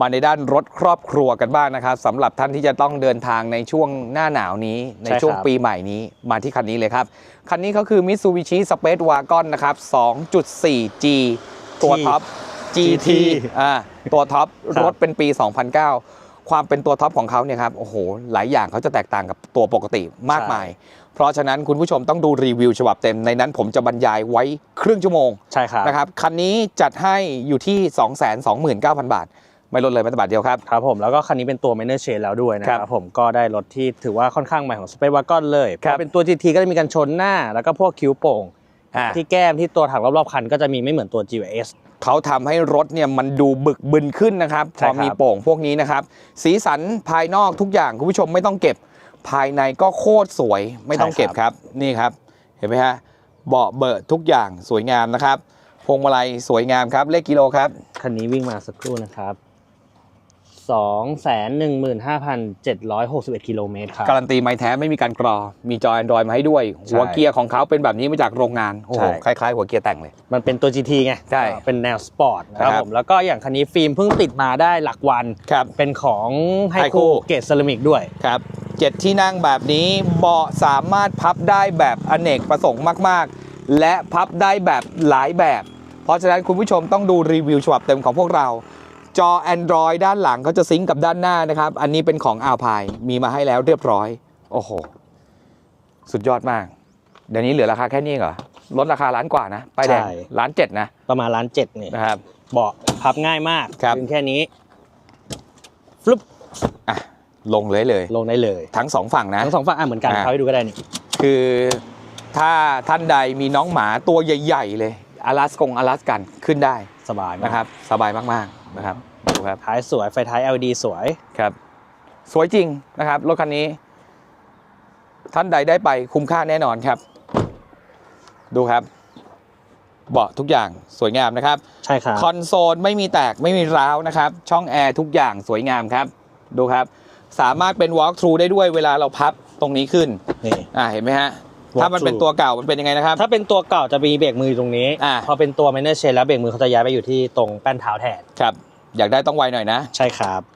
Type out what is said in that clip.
มาในด้านรถครอบครัวกันบ้างนะครับสำหรับท่านที่จะต้องเดินทางในช่วงหน้าหนาวนี้ ในใช่ครับช่วงปีใหม่นี้มาที่คันนี้เลยครับ คันนี้เขาคือ Mitsubishi Space Wagon นะครับ 2.4G ตัวท็อป GT อ่าตัวท็อปครับรถเป็นปี 2009 ความเป็นตัวท็อปของเขาเนี่ยครับโอ้โหหลายอย่างเขาจะแตกต่างกับตัวปกติมากมาย เพราะฉะนั้นคุณผู้ชมต้องดูรีวิวฉบับเต็มในนั้นผมจะบรรยายไว้ครึ่งชั่วโมงใช่ครับนะครับคันนี้จัดให้อยู่ที่ 229,000 บาท ไม่ลดเลยแม้แต่บาทเดียวครับ ครับผมแล้วก็คันนี้เป็นตัว minor chain แล้วด้วยนะคครัรับบผมก็ได้รถที่ถือว่าค่อนข้างใหม่ของ Space Wagon เลยเพครับ ราะเป็นตัว GT ก็จะมีการชนหน้า แล้วก็พวกคิ้วโป่ง อ่าที่แก้มที่ตัวถังรอบๆคันก็จะมีไม่เหมือนตัว GS เขาทำให้รถเนี่ยมันดูบึกบึนขึ้นนะครับพใช่อครับมีโป่งพวกนี้นะครับ สีสันภายนอกทุกอย่างคุณผู้ชมไม่ต้องเก็บ ภายในก็โคตรสวยไม่ต้องเก็บครับนี่ครับ เห็นไหมฮะเบาะเบิดทุกอย่างสวยงามนะครับพวงมาลัยสวยงามครับเลขกิโลครับ คันนี้วิ่งมาสักครู่นะครับ 215,761 กิโลเมตรครับ การันตีไม้แท้ไม่มีการกรอ มีจอ Android มาให้ด้วยใช่หัวเกียร์ของเขาเป็นแบบนี้มาจากโรงงาน โอ้โหใช่คล้ายๆ หัวเกียร์แต่งเลย มันเป็นตัว GT ไง ใช่ เป็นแนวสปอร์ตนะครับครับผม แล้วก็อย่างคันนี้ฟิล์มเพิ่งติดมาได้หลักวันครับเป็นของไฮ Haiku คูเกตเซรามิกด้วย ครับเจ็ดที่นั่งแบบนี้เบาะสามารถพับได้แบบอเนกประสงค์มาก ๆ และพับได้แบบหลายแบบ เพราะฉะนั้นคุณผู้ชมต้องดูรีวิวฉบับเต็มของพวกเรา จอ Android ด้านหลังเขาจะซิงก์กับด้านหน้านะครับ อันนี้เป็นของ Alpine มีมาให้แล้วเรียบร้อย โอ้โห สุดยอดมาก เดี๋ยวนี้เหลือราคาแค่นี้เหรอลดราคาล้านกว่านะป้ายแดงใช่ ล้านเจ็ดนะประมาณล้านเจ็ดนี่นะครับ เบาะพับง่ายมากครับยืนแค่นี้ฟลุปอะลงเลยเลย ลงได้เลยทั้งสองฝั่งนะ ทั้งสองฝั่งอะเหมือนกันอ่าเขาให้ดูก็ได้นี่คือถ้าท่านใดมีน้องหมาตัวใหญ่ ๆ เลยอลาสกงอลาสกันขึ้นได้ สบายมาก นะครับสบายมากๆนะครับดูครับท้ายสวยไฟท้าย LED สวย ครับ สวยจริงนะครับรถคันนี้ ท่านใดได้ไปคุ้มค่าแน่นอนครับ ดูครับ เบาะทุกอย่างสวยงามนะครับ ใช่ครับคอนโซลไม่มีแตกไม่มีร้าวนะครับ ช่องแอร์ทุกอย่างสวยงามครับ ดูครับ สามารถเป็น walk through ได้ด้วยเวลาเราพับตรงนี้ขึ้นนี่ อ่าเห็นไหมฮะ Walk ถ้ามันเป็น through ตัวเก่ามันเป็นยังไงนะครับ ถ้าเป็นตัวเก่าจะมีเบรกมืออยู่ตรงนี้ อ่า พอเป็นตัว minor chain แล้วเบรกมือเขาจะย้ายไปอยู่ที่ตรงแป้นเท้าแทน ครับ อยากได้ต้องไวหน่อยนะ ใช่ครับ